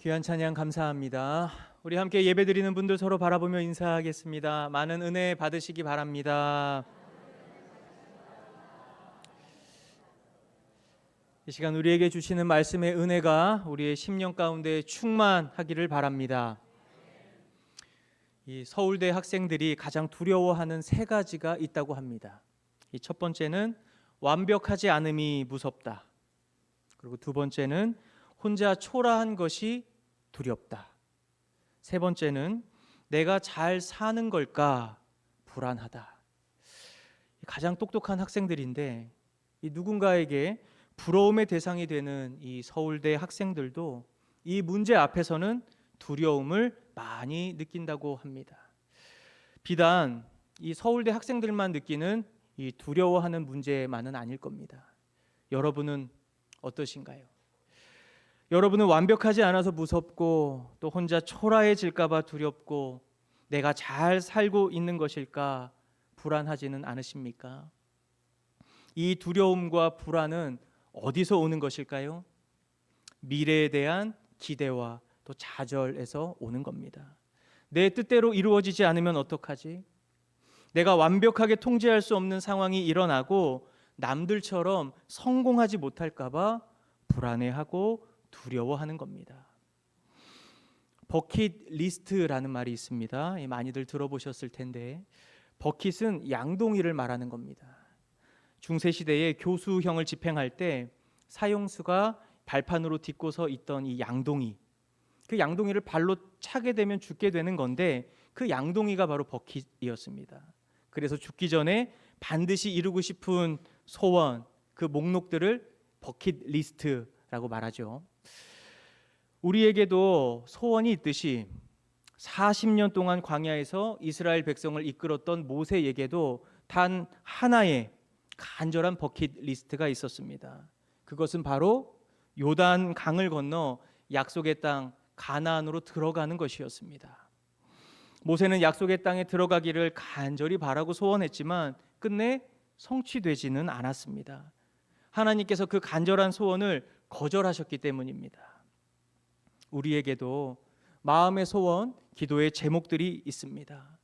귀한 찬양 감사합니다. 우리 함께 예배드리는 분들 서로 바라보며 인사하겠습니다. 많은 은혜 받으시기 바랍니다. 이 시간 우리에게 주시는 말씀의 은혜가 우리의 심령 가운데 충만하기를 바랍니다. 이 서울대 학생들이 가장 두려워하는 세 가지가 있다고 합니다. 이 첫 번째는 완벽하지 않음이 무섭다. 그리고 두 번째는 혼자 초라한 것이 두렵다. 세 번째는 내가 잘 사는 걸까 불안하다. 가장 똑똑한 학생들인데 이 누군가에게 부러움의 대상이 되는 이 서울대 학생들도 이 문제 앞에서는 두려움을 많이 느낀다고 합니다. 비단 이 서울대 학생들만 느끼는 이 두려워하는 문제만은 아닐 겁니다. 여러분은 어떠신가요? 여러분은 완벽하지 않아서 무섭고 또 혼자 초라해질까봐 두렵고 내가 잘 살고 있는 것일까 불안하지는 않으십니까? 이 두려움과 불안은 어디서 오는 것일까요? 미래에 대한 기대와 또 좌절에서 오는 겁니다. 내 뜻대로 이루어지지 않으면 어떡하지? 내가 완벽하게 통제할 수 없는 상황이 일어나고 남들처럼 성공하지 못할까봐 불안해하고 두려워하는 겁니다. 버킷 리스트라는 말이 있습니다. 많이들 들어보셨을 텐데 버킷은 양동이를 말하는 겁니다. 중세 시대에 교수형을 집행할 때 사형수가 발판으로 딛고서 있던 이 양동이 그 양동이를 발로 차게 되면 죽게 되는 건데 그 양동이가 바로 버킷이었습니다. 그래서 죽기 전에 반드시 이루고 싶은 소원 그 목록들을 버킷 리스트라고 말하죠. 우리에게도 소원이 있듯이 40년 동안 광야에서 이스라엘 백성을 이끌었던 모세에게도 단 하나의 간절한 버킷 리스트가 있었습니다. 그것은 바로 요단 강을 건너 약속의 땅 가나안으로 들어가는 것이었습니다. 모세는 약속의 땅에 들어가기를 간절히 바라고 소원했지만 끝내 성취되지는 않았습니다. 하나님께서 그 간절한 소원을 거절하셨기 때문입니다. 우리에게도 마음의 소원, 기도의 제목들이 있습니다.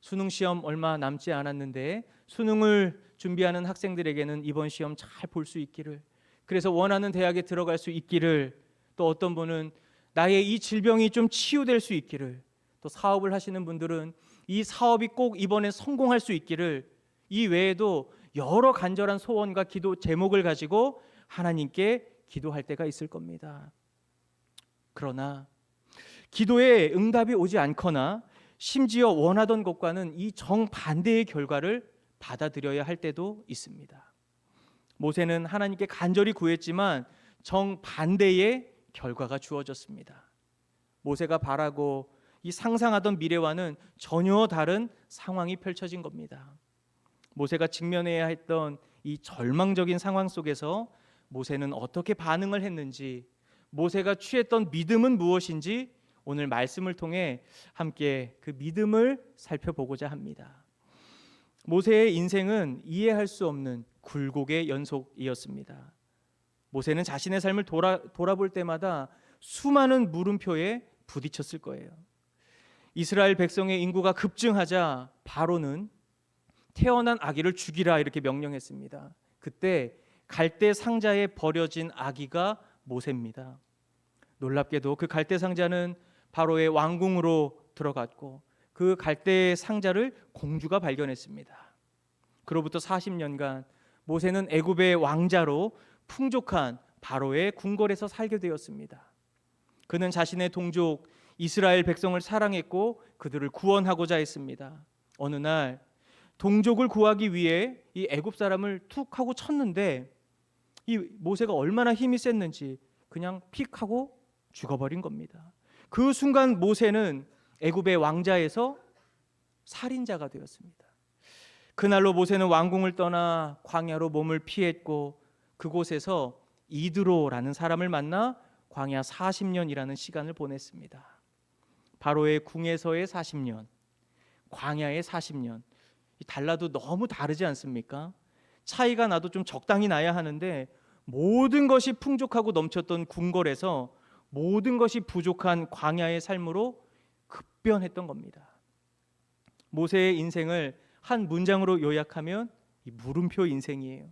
수능 시험 얼마 남지 않았는데 수능을 준비하는 학생들에게는 이번 시험 잘 볼 수 있기를 그래서 원하는 대학에 들어갈 수 있기를 또 어떤 분은 나의 이 질병이 좀 치유될 수 있기를 또 사업을 하시는 분들은 이 사업이 꼭 이번에 성공할 수 있기를 이 외에도 여러 간절한 소원과 기도 제목을 가지고 하나님께 기도할 때가 있을 겁니다. 그러나 기도에 응답이 오지 않거나 심지어 원하던 것과는 이 정반대의 결과를 받아들여야 할 때도 있습니다. 모세는 하나님께 간절히 구했지만 정반대의 결과가 주어졌습니다. 모세가 바라고 이 상상하던 미래와는 전혀 다른 상황이 펼쳐진 겁니다. 모세가 직면해야 했던 이 절망적인 상황 속에서 모세는 어떻게 반응을 했는지 모세가 취했던 믿음은 무엇인지 오늘 말씀을 통해 함께 그 믿음을 살펴보고자 합니다. 모세의 인생은 이해할 수 없는 굴곡의 연속이었습니다. 모세는 자신의 삶을 돌아, 돌아볼 때마다 수많은 물음표에 부딪혔을 거예요. 이스라엘 백성의 인구가 급증하자 바로는 태어난 아기를 죽이라 이렇게 명령했습니다. 그때 갈대 상자에 버려진 아기가 모세입니다. 놀랍게도 그 갈대 상자는 바로의 왕궁으로 들어갔고 그 갈대 상자를 공주가 발견했습니다. 그로부터 40년간 모세는 애굽의 왕자로 풍족한 바로의 궁궐에서 살게 되었습니다. 그는 자신의 동족 이스라엘 백성을 사랑했고 그들을 구원하고자 했습니다. 어느 날 동족을 구하기 위해 이 애굽 사람을 툭 하고 쳤는데 이 모세가 얼마나 힘이 셌는지 그냥 픽 하고 죽어버린 겁니다. 그 순간 모세는 애굽의 왕자에서 살인자가 되었습니다. 그날로 모세는 왕궁을 떠나 광야로 몸을 피했고 그곳에서 이드로라는 사람을 만나 광야 40년이라는 시간을 보냈습니다. 바로의 궁에서의 40년, 광야의 40년. 달라도 너무 다르지 않습니까? 차이가 나도 좀 적당히 나야 하는데 모든 것이 풍족하고 넘쳤던 궁궐에서 모든 것이 부족한 광야의 삶으로 급변했던 겁니다. 모세의 인생을 한 문장으로 요약하면 이 물음표 인생이에요.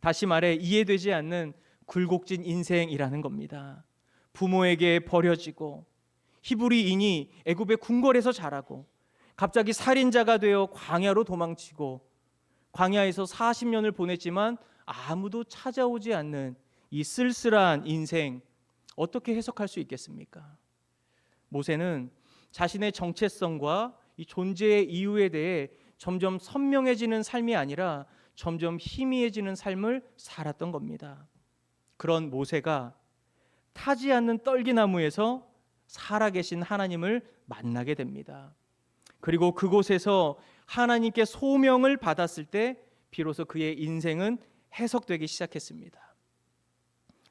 다시 말해 이해되지 않는 굴곡진 인생이라는 겁니다. 부모에게 버려지고 히브리인이 애굽의 궁궐에서 자라고 갑자기 살인자가 되어 광야로 도망치고 광야에서 40년을 보냈지만 아무도 찾아오지 않는 이 쓸쓸한 인생 어떻게 해석할 수 있겠습니까? 모세는 자신의 정체성과 이 존재의 이유에 대해 점점 선명해지는 삶이 아니라 점점 희미해지는 삶을 살았던 겁니다. 그런 모세가 타지 않는 떨기나무에서 살아계신 하나님을 만나게 됩니다. 그리고 그곳에서 하나님께 소명을 받았을 때 비로소 그의 인생은 해석되기 시작했습니다.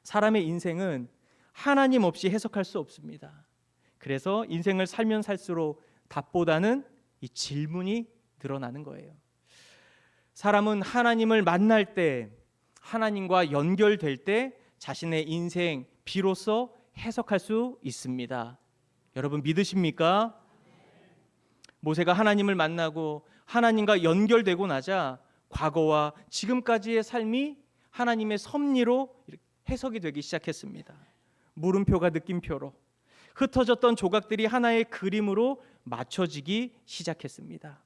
사람의 인생은 하나님 없이 해석할 수 없습니다. 그래서 인생을 살면 살수록 답보다는 이 질문이 늘어나는 거예요. 사람은 하나님을 만날 때, 하나님과 연결될 때 자신의 인생 비로소 해석할 수 있습니다. 여러분 믿으십니까? 모세가 하나님을 만나고 하나님과 연결되고 나자 과거와 지금까지의 삶이 하나님의 섭리로 해석이 되기 시작했습니다. 물음표가 느낌표로 흩어졌던 조각들이 하나의 그림으로 맞춰지기 시작했습니다.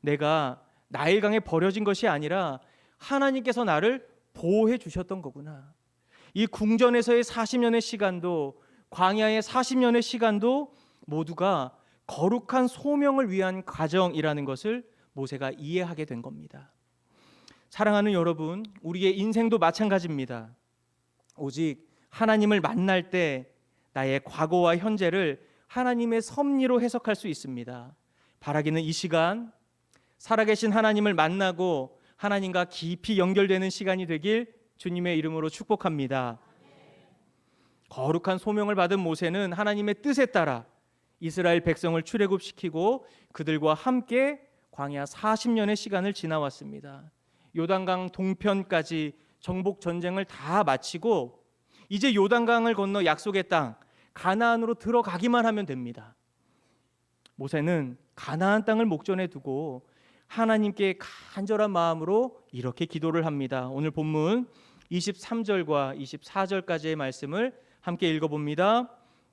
내가 나일강에 버려진 것이 아니라 하나님께서 나를 보호해 주셨던 거구나. 이 궁전에서의 40년의 시간도 광야의 40년의 시간도 모두가 거룩한 소명을 위한 과정이라는 것을 모세가 이해하게 된 겁니다. 사랑하는 여러분, 우리의 인생도 마찬가지입니다. 오직 하나님을 만날 때 나의 과거와 현재를 하나님의 섭리로 해석할 수 있습니다. 바라기는 이 시간 살아계신 하나님을 만나고 하나님과 깊이 연결되는 시간이 되길 주님의 이름으로 축복합니다. 거룩한 소명을 받은 모세는 하나님의 뜻에 따라 이스라엘 백성을 출애굽시키고 그들과 함께 광야 40년의 시간을 지나왔습니다. 요단강 동편까지 정복 전쟁을 다 마치고 이제 요단강을 건너 약속의 땅 가나안으로 들어가기만 하면 됩니다. 모세는 가나안 땅을 목전에 두고 하나님께 간절한 마음으로 이렇게 기도를 합니다. 오늘 본문 23절과 24절까지의 말씀을 함께 읽어봅니다.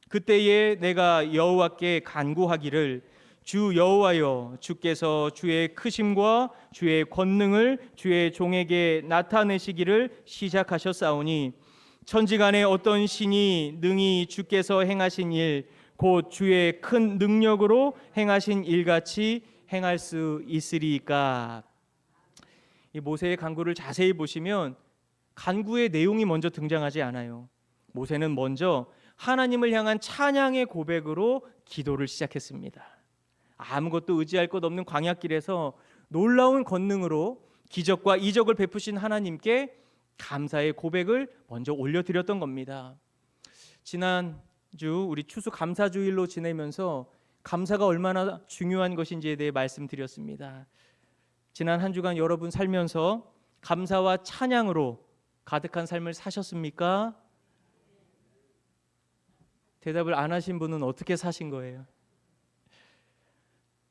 그때에 내가 여호와께 간구하기를 주 여호와여 주께서 주의 크심과 주의 권능을 주의 종에게 나타내시기를 시작하셨사오니 천지간에 어떤 신이 능히 주께서 행하신 일 곧 주의 큰 능력으로 행하신 일같이 행할 수 있으리까 이 모세의 간구를 자세히 보시면 간구의 내용이 먼저 등장하지 않아요. 모세는 먼저 하나님을 향한 찬양의 고백으로 기도를 시작했습니다. 아무것도 의지할 것 없는 광야길에서 놀라운 권능으로 기적과 이적을 베푸신 하나님께 감사의 고백을 먼저 올려드렸던 겁니다. 지난주 우리 추수 감사주일로 지내면서 감사가 얼마나 중요한 것인지에 대해 말씀드렸습니다. 지난 한 주간 여러분 살면서 감사와 찬양으로 가득한 삶을 사셨습니까? 대답을 안 하신 분은 어떻게 사신 거예요?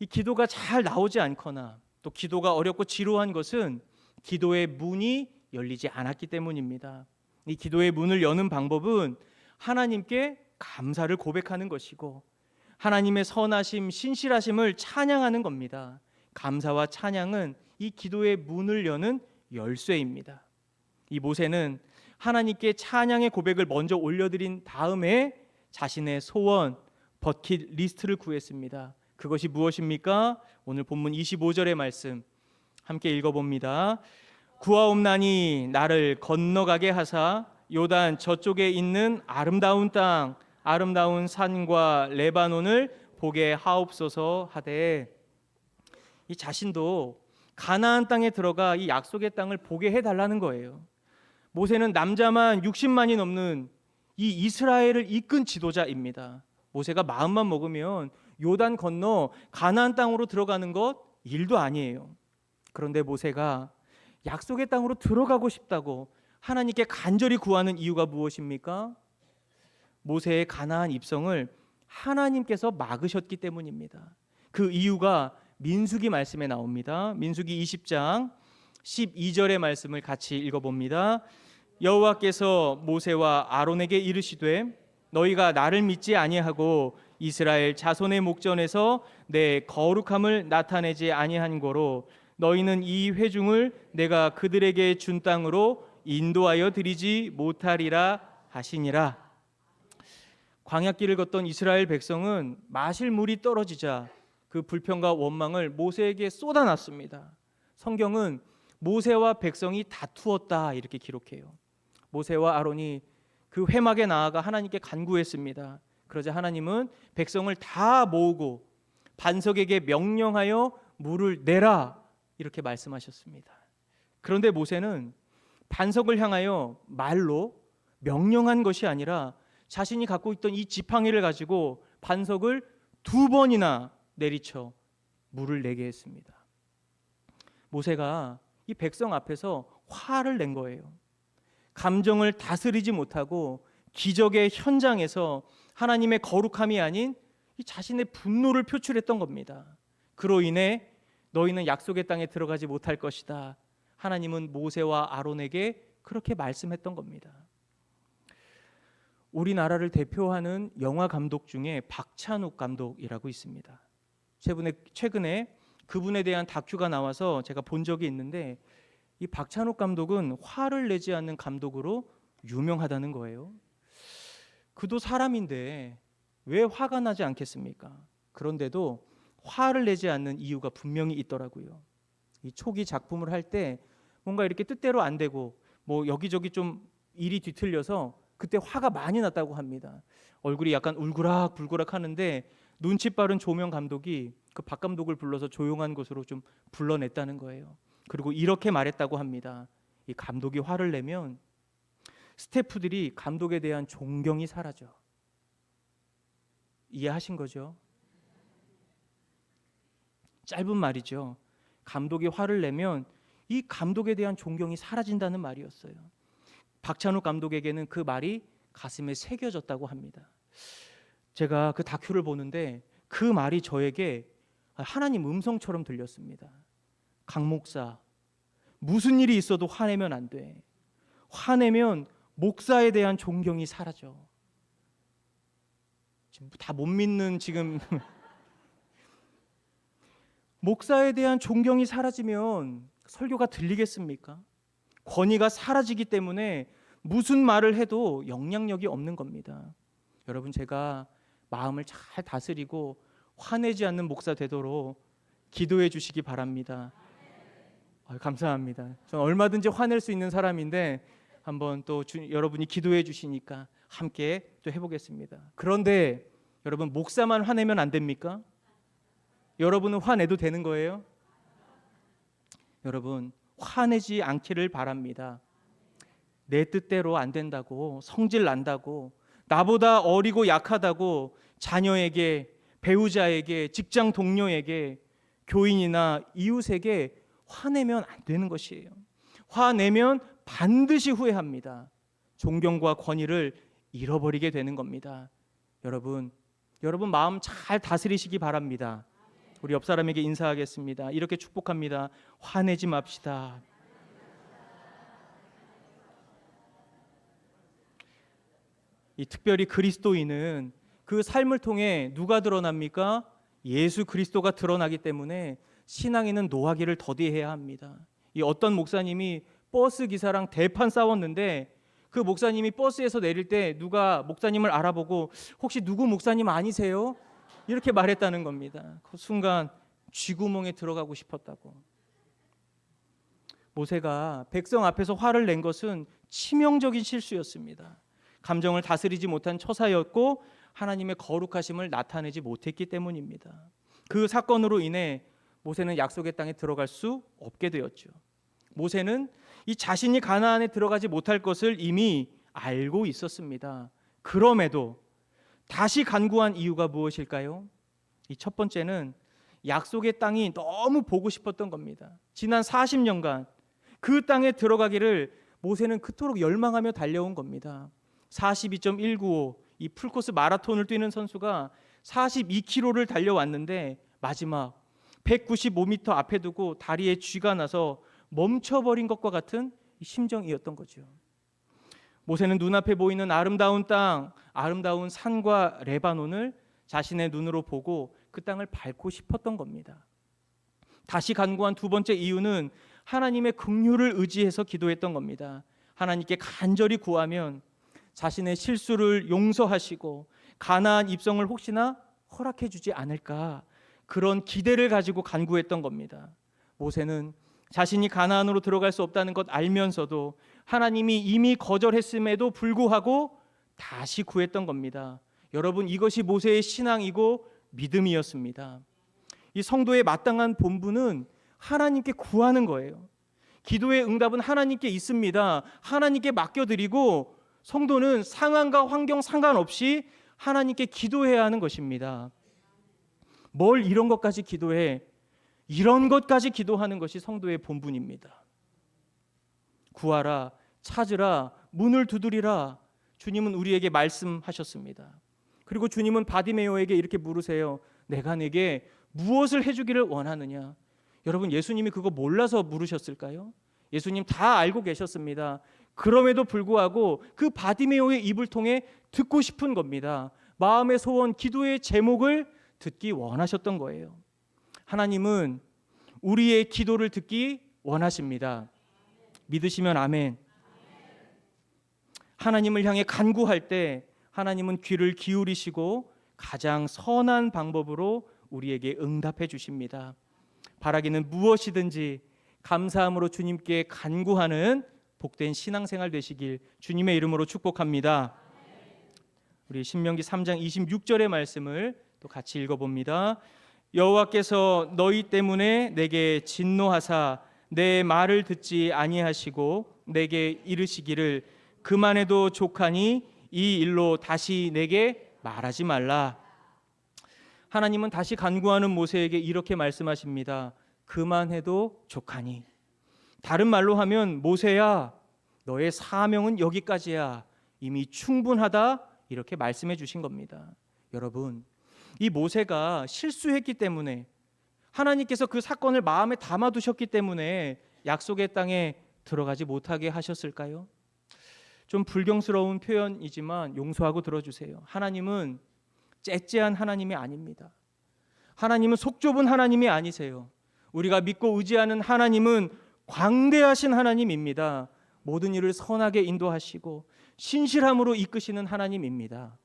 이 기도가 잘 나오지 않거나 또 기도가 어렵고 지루한 것은 기도의 문이 열리지 않았기 때문입니다. 이 기도의 문을 여는 방법은 하나님께 감사를 고백하는 것이고 하나님의 선하심, 신실하심을 찬양하는 겁니다. 감사와 찬양은 이 기도의 문을 여는 열쇠입니다. 이 모세는 하나님께 찬양의 고백을 먼저 올려드린 다음에 자신의 소원, 버킷 리스트를 구했습니다. 그것이 무엇입니까? 오늘 본문 25절의 말씀 함께 읽어봅니다. 구하옵나니 나를 건너가게 하사 요단 저쪽에 있는 아름다운 땅 아름다운 산과 레바논을 보게 하옵소서 하되 이 자신도 가나안 땅에 들어가 이 약속의 땅을 보게 해 달라는 거예요. 모세는 남자만 60만이 넘는 이 이스라엘을 이끈 지도자입니다. 모세가 마음만 먹으면 요단 건너 가나안 땅으로 들어가는 것 일도 아니에요. 그런데 모세가 약속의 땅으로 들어가고 싶다고 하나님께 간절히 구하는 이유가 무엇입니까? 모세의 가나안 입성을 하나님께서 막으셨기 때문입니다. 그 이유가 민수기 말씀에 나옵니다. 민수기 20장 12절의 말씀을 같이 읽어 봅니다. 여호와께서 모세와 아론에게 이르시되 너희가 나를 믿지 아니하고 이스라엘 자손의 목전에서 내 거룩함을 나타내지 아니한 거로 너희는 이 회중을 내가 그들에게 준 땅으로 인도하여 드리지 못하리라 하시니라. 광야길을 걷던 이스라엘 백성은 마실 물이 떨어지자 그 불평과 원망을 모세에게 쏟아놨습니다. 성경은 모세와 백성이 다투었다 이렇게 기록해요. 모세와 아론이 그 회막에 나아가 하나님께 간구했습니다. 그러자 하나님은 백성을 다 모으고 반석에게 명령하여 물을 내라 이렇게 말씀하셨습니다. 그런데 모세는 반석을 향하여 말로 명령한 것이 아니라 자신이 갖고 있던 이 지팡이를 가지고 반석을 두 번이나 내리쳐 물을 내게 했습니다. 모세가 이 백성 앞에서 화를 낸 거예요. 감정을 다스리지 못하고 기적의 현장에서 하나님의 거룩함이 아닌 이 자신의 분노를 표출했던 겁니다. 그로 인해 너희는 약속의 땅에 들어가지 못할 것이다. 하나님은 모세와 아론에게 그렇게 말씀했던 겁니다. 우리나라를 대표하는 영화 감독 중에 박찬욱 감독이라고 있습니다. 최근에 최근에 그분에 대한 다큐가 나와서 제가 본 적이 있는데 이 박찬욱 감독은 화를 내지 않는 감독으로 유명하다는 거예요. 그도 사람인데 왜 화가 나지 않겠습니까? 그런데도 화를 내지 않는 이유가 분명히 있더라고요. 이 초기 작품을 할 때 뭔가 이렇게 뜻대로 안 되고 뭐 여기저기 좀 일이 뒤틀려서 그때 화가 많이 났다고 합니다. 얼굴이 약간 울그락 불그락 하는데 눈치 빠른 조명 감독이 그 박 감독을 불러서 조용한 곳으로 좀 불러냈다는 거예요. 그리고 이렇게 말했다고 합니다. 이 감독이 화를 내면 스태프들이 감독에 대한 존경이 사라져. 이해하신 거죠? 짧은 말이죠. 감독이 화를 내면 이 감독에 대한 존경이 사라진다는 말이었어요. 박찬욱 감독에게는 그 말이 가슴에 새겨졌다고 합니다. 제가 그 다큐를 보는데 그 말이 저에게 하나님 음성처럼 들렸습니다. 강 목사, 무슨 일이 있어도 화내면 안 돼. 화내면 목사에 대한 존경이 사라져. 지금 다 못 믿는 지금 목사에 대한 존경이 사라지면 설교가 들리겠습니까? 권위가 사라지기 때문에 무슨 말을 해도 영향력이 없는 겁니다. 여러분 제가 마음을 잘 다스리고 화내지 않는 목사 되도록 기도해 주시기 바랍니다. 아, 감사합니다. 저는 얼마든지 화낼 수 있는 사람인데 한번 또 주, 여러분이 기도해 주시니까 함께 또 해보겠습니다. 그런데 여러분 목사만 화내면 안 됩니까? 여러분은 화내도 되는 거예요? 여러분 화내지 않기를 바랍니다. 내 뜻대로 안 된다고 성질 난다고 나보다 어리고 약하다고 자녀에게 배우자에게 직장 동료에게 교인이나 이웃에게 화내면 안 되는 것이에요. 화내면 반드시 후회합니다. 존경과 권위를 잃어버리게 되는 겁니다. 여러분, 여러분 마음 잘 다스리시기 바랍니다. 우리 옆 사람에게 인사하겠습니다. 이렇게 축복합니다. 화내지 맙시다. 이 특별히 그리스도인은 그 삶을 통해 누가 드러납니까? 예수 그리스도가 드러나기 때문에 신앙인은 노하기를 더디해야 합니다. 이 어떤 목사님이 버스 기사랑 대판 싸웠는데 그 목사님이 버스에서 내릴 때 누가 목사님을 알아보고 혹시 누구 목사님 아니세요? 이렇게 말했다는 겁니다. 그 순간 쥐구멍에 들어가고 싶었다고. 모세가 백성 앞에서 화를 낸 것은 치명적인 실수였습니다. 감정을 다스리지 못한 처사였고 하나님의 거룩하심을 나타내지 못했기 때문입니다. 그 사건으로 인해 모세는 약속의 땅에 들어갈 수 없게 되었죠. 모세는 이 자신이 가나안에 들어가지 못할 것을 이미 알고 있었습니다. 그럼에도 다시 간구한 이유가 무엇일까요? 이 첫 번째는 약속의 땅이 너무 보고 싶었던 겁니다. 지난 40년간 그 땅에 들어가기를 모세는 그토록 열망하며 달려온 겁니다. 42.195 이 풀코스 마라톤을 뛰는 선수가 42km를 달려왔는데 마지막 195m 앞에 두고 다리에 쥐가 나서 멈춰버린 것과 같은 이 심정이었던 거죠. 모세는 눈앞에 보이는 아름다운 땅, 아름다운 산과 레바논을 자신의 눈으로 보고 그 땅을 밟고 싶었던 겁니다. 다시 간구한 두 번째 이유는 하나님의 긍휼을 의지해서 기도했던 겁니다. 하나님께 간절히 구하면 자신의 실수를 용서하시고 가나안 입성을 혹시나 허락해 주지 않을까 그런 기대를 가지고 간구했던 겁니다. 모세는 자신이 가나안으로 들어갈 수 없다는 것 알면서도 하나님이 이미 거절했음에도 불구하고 다시 구했던 겁니다. 여러분 이것이 모세의 신앙이고 믿음이었습니다. 이 성도의 마땅한 본분은 하나님께 구하는 거예요. 기도의 응답은 하나님께 있습니다. 하나님께 맡겨드리고 성도는 상황과 환경 상관없이 하나님께 기도해야 하는 것입니다. 뭘 이런 것까지 기도해? 이런 것까지 기도하는 것이 성도의 본분입니다. 구하라, 찾으라, 문을 두드리라. 주님은 우리에게 말씀하셨습니다. 그리고 주님은 바디메오에게 이렇게 물으세요. 내가 내게 무엇을 해주기를 원하느냐? 여러분 예수님이 그거 몰라서 물으셨을까요? 예수님 다 알고 계셨습니다. 그럼에도 불구하고 그 바디메오의 입을 통해 듣고 싶은 겁니다. 마음의 소원, 기도의 제목을 듣기 원하셨던 거예요. 하나님은 우리의 기도를 듣기 원하십니다. 믿으시면 아멘. 하나님을 향해 간구할 때 하나님은 귀를 기울이시고 가장 선한 방법으로 우리에게 응답해 주십니다. 바라기는 무엇이든지 감사함으로 주님께 간구하는 복된 신앙생활 되시길 주님의 이름으로 축복합니다. 우리 신명기 3장 26절의 말씀을 또 같이 읽어 봅니다. 여호와께서 너희 때문에 내게 진노하사 내 말을 듣지 아니하시고 내게 이르시기를 그만해도 족하니 이 일로 다시 내게 말하지 말라. 하나님은 다시 간구하는 모세에게 이렇게 말씀하십니다. 그만해도 족하니. 다른 말로 하면 모세야, 너의 사명은 여기까지야. 이미 충분하다. 이렇게 말씀해 주신 겁니다. 여러분, 이 모세가 실수했기 때문에 하나님께서 그 사건을 마음에 담아 두셨기 때문에 약속의 땅에 들어가지 못하게 하셨을까요? 좀 불경스러운 표현이지만 용서하고 들어주세요. 하나님은 째째한 하나님이 아닙니다. 하나님은 속 좁은 하나님이 아니세요. 우리가 믿고 의지하는 하나님은 광대하신 하나님입니다. 모든 일을 선하게 인도하시고 신실함으로 이끄시는 하나님입니다.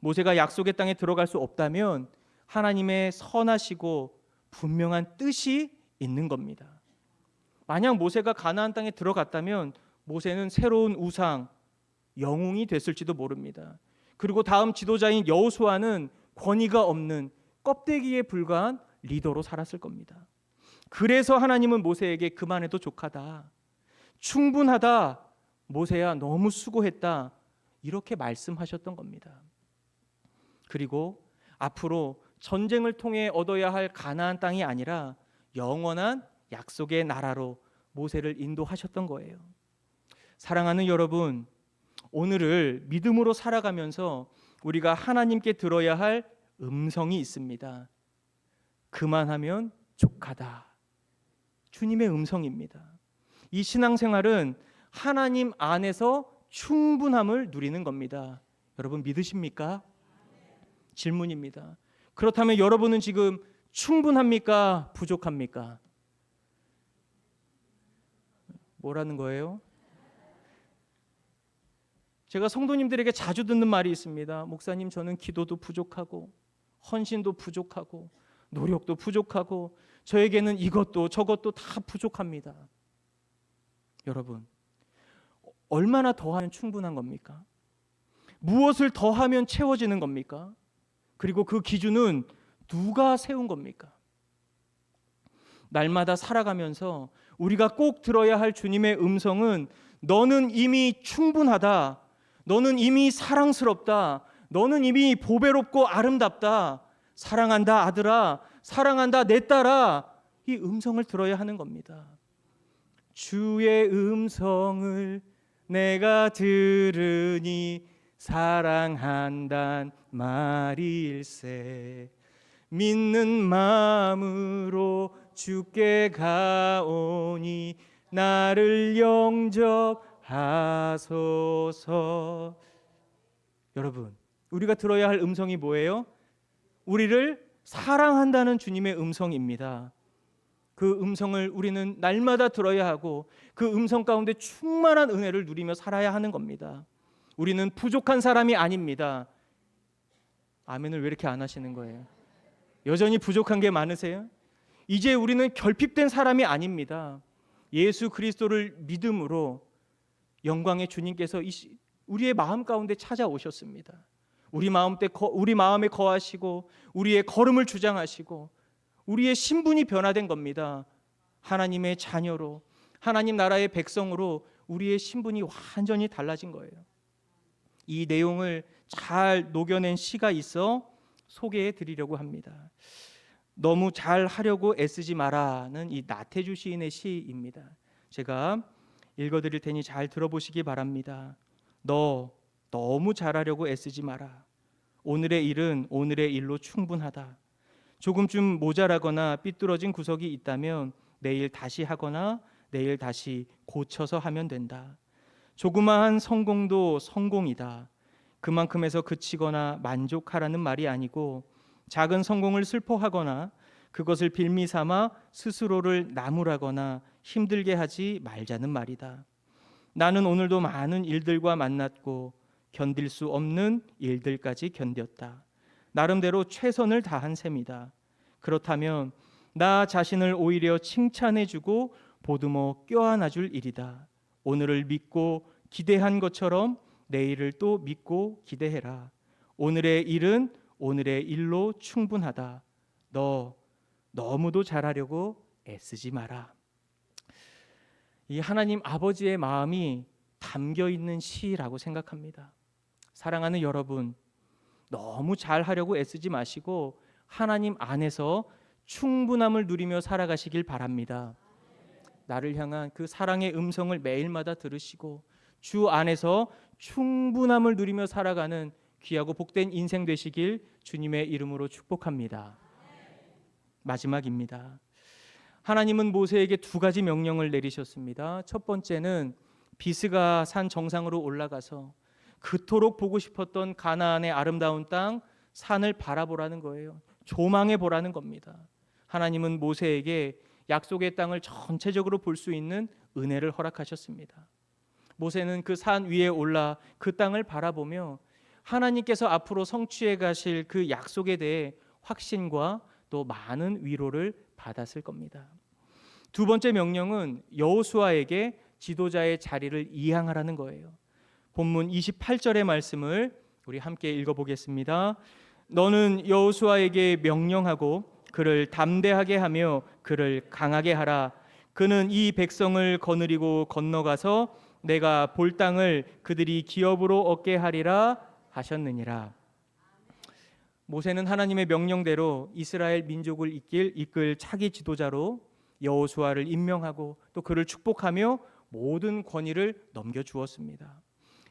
모세가 약속의 땅에 들어갈 수 없다면 하나님의 선하시고 분명한 뜻이 있는 겁니다. 만약 모세가 가나안 땅에 들어갔다면 모세는 새로운 우상 영웅이 됐을지도 모릅니다. 그리고 다음 지도자인 여호수아는 권위가 없는 껍데기에 불과한 리더로 살았을 겁니다. 그래서 하나님은 모세에게 그만해도 족하다. 충분하다. 모세야 너무 수고했다. 이렇게 말씀하셨던 겁니다. 그리고 앞으로 전쟁을 통해 얻어야 할 가나안 땅이 아니라 영원한 약속의 나라로 모세를 인도하셨던 거예요. 사랑하는 여러분, 오늘을 믿음으로 살아가면서 우리가 하나님께 들어야 할 음성이 있습니다. 그만하면 족하다. 주님의 음성입니다. 이 신앙생활은 하나님 안에서 충분함을 누리는 겁니다. 여러분 믿으십니까? 질문입니다. 그렇다면 여러분은 지금 충분합니까? 부족합니까? 뭐라는 거예요? 제가 성도님들에게 자주 듣는 말이 있습니다. 목사님, 저는 기도도 부족하고, 헌신도 부족하고, 노력도 부족하고, 저에게는 이것도 저것도 다 부족합니다. 여러분, 얼마나 더 하면 충분한 겁니까? 무엇을 더 하면 채워지는 겁니까? 그리고 그 기준은 누가 세운 겁니까? 날마다 살아가면서 우리가 꼭 들어야 할 주님의 음성은 너는 이미 충분하다. 너는 이미 사랑스럽다. 너는 이미 보배롭고 아름답다. 사랑한다, 아들아. 사랑한다, 내 딸아. 이 음성을 들어야 하는 겁니다. 주의 음성을 내가 들으니 사랑한단 말일세 믿는 마음으로 주께 가오니 나를 영접하소서 여러분 우리가 들어야 할 음성이 뭐예요? 우리를 사랑한다는 주님의 음성입니다. 그 음성을 우리는 날마다 들어야 하고 그 음성 가운데 충만한 은혜를 누리며 살아야 하는 겁니다. 우리는 부족한 사람이 아닙니다. 아멘을 왜 이렇게 안 하시는 거예요? 여전히 부족한 게 많으세요? 이제 우리는 결핍된 사람이 아닙니다. 예수 그리스도를 믿음으로 영광의 주님께서 우리의 마음 가운데 찾아오셨습니다. 우리 마음 때 거- 우리 마음에 거하시고 우리의 걸음을 주장하시고 우리의 신분이 변화된 겁니다. 하나님의 자녀로 하나님 나라의 백성으로 우리의 신분이 완전히 달라진 거예요. 이 내용을 잘 녹여낸 시가 있어 소개해 드리려고 합니다. 너무 잘 하려고 애쓰지 마라는 이 나태주 시인의 시입니다. 제가 읽어 드릴 테니 잘 들어보시기 바랍니다. 너 너무 잘하려고 애쓰지 마라. 오늘의 일은 오늘의 일로 충분하다. 조금쯤 모자라거나 삐뚤어진 구석이 있다면 내일 다시 하거나 내일 다시 고쳐서 하면 된다. 조그마한 성공도 성공이다. 그만큼에서 그치거나 만족하라는 말이 아니고 작은 성공을 슬퍼하거나 그것을 빌미 삼아 스스로를 나무라거나 힘들게 하지 말자는 말이다. 나는 오늘도 많은 일들과 만났고 견딜 수 없는 일들까지 견뎠다. 나름대로 최선을 다한 셈이다. 그렇다면 나 자신을 오히려 칭찬해주고 보듬어 껴안아줄 일이다. 오늘을 믿고 기대한 것처럼 내일을 또 믿고 기대해라. 오늘의 일은 오늘의 일로 충분하다. 너 너무도 잘하려고 애쓰지 마라. 이 하나님 아버지의 마음이 담겨 있는 시라고 생각합니다. 사랑하는 여러분, 너무 잘하려고 애쓰지 마시고 하나님 안에서 충분함을 누리며 살아가시길 바랍니다. 나를 향한 그 사랑의 음성을 매일마다 들으시고 주 안에서 충분함을 누리며 살아가는 귀하고 복된 인생 되시길 주님의 이름으로 축복합니다. 마지막입니다. 하나님은 모세에게 두 가지 명령을 내리셨습니다. 첫 번째는 비스가 산 정상으로 올라가서 그토록 보고 싶었던 가나안의 아름다운 땅 산을 바라보라는 거예요. 조망해 보라는 겁니다. 하나님은 모세에게 약속의 땅을 전체적으로 볼 수 있는 은혜를 허락하셨습니다. 모세는 그 산 위에 올라 그 땅을 바라보며 하나님께서 앞으로 성취해 가실 그 약속에 대해 확신과 또 많은 위로를 받았을 겁니다. 두 번째 명령은 여호수아에게 지도자의 자리를 이양하라는 거예요. 본문 28절의 말씀을 우리 함께 읽어 보겠습니다. 너는 여호수아에게 명령하고 그를 담대하게 하며 그를 강하게 하라. 그는 이 백성을 거느리고 건너가서 내가 볼 땅을 그들이 기업으로 얻게 하리라 하셨느니라. 모세는 하나님의 명령대로 이스라엘 민족을 이끌 이끌 차기 지도자로 여호수아를 임명하고 또 그를 축복하며 모든 권위를 넘겨 주었습니다.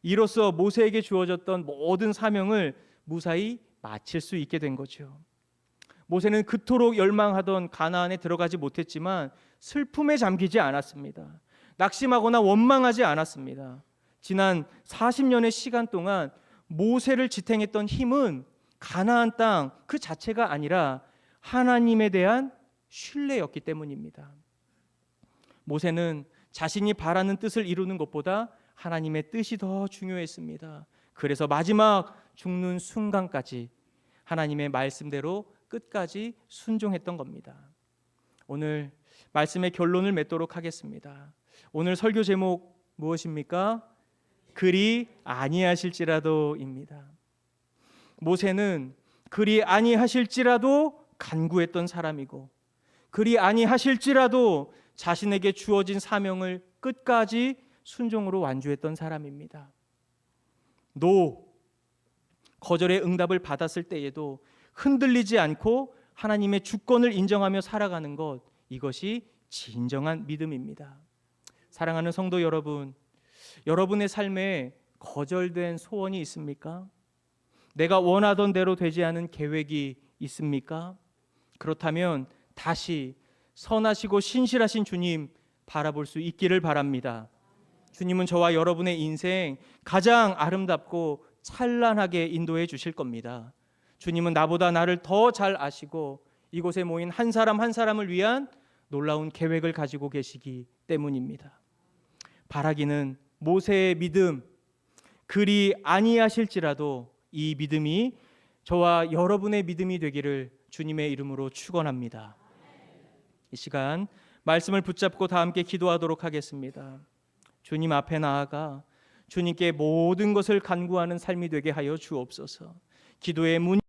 이로써 모세에게 주어졌던 모든 사명을 무사히 마칠 수 있게 된 거죠. 모세는 그토록 열망하던 가나안에 들어가지 못했지만 슬픔에 잠기지 않았습니다. 낙심하거나 원망하지 않았습니다. 지난 40년의 시간 동안 모세를 지탱했던 힘은 가나안 땅 그 자체가 아니라 하나님에 대한 신뢰였기 때문입니다. 모세는 자신이 바라는 뜻을 이루는 것보다 하나님의 뜻이 더 중요했습니다. 그래서 마지막 죽는 순간까지 하나님의 말씀대로 끝까지 순종했던 겁니다. 오늘 말씀의 결론을 맺도록 하겠습니다. 오늘 설교 제목 무엇입니까? 그리 아니하실지라도입니다. 모세는 그리 아니하실지라도 간구했던 사람이고 그리 아니하실지라도 자신에게 주어진 사명을 끝까지 순종으로 완주했던 사람입니다. 노 거절의 응답을 받았을 때에도 흔들리지 않고 하나님의 주권을 인정하며 살아가는 것 이것이 진정한 믿음입니다. 사랑하는 성도 여러분, 여러분의 삶에 거절된 소원이 있습니까? 내가 원하던 대로 되지 않은 계획이 있습니까? 그렇다면 다시 선하시고 신실하신 주님 바라볼 수 있기를 바랍니다. 주님은 저와 여러분의 인생 가장 아름답고 찬란하게 인도해 주실 겁니다. 주님은 나보다 나를 더 잘 아시고 이곳에 모인 한 사람 한 사람을 위한 놀라운 계획을 가지고 계시기 때문입니다. 바라기는 모세의 믿음 그리 아니하실지라도 이 믿음이 저와 여러분의 믿음이 되기를 주님의 이름으로 축원합니다. 이 시간 말씀을 붙잡고 다 함께 기도하도록 하겠습니다. 주님 앞에 나아가 주님께 모든 것을 간구하는 삶이 되게 하여 주옵소서. 기도의 문이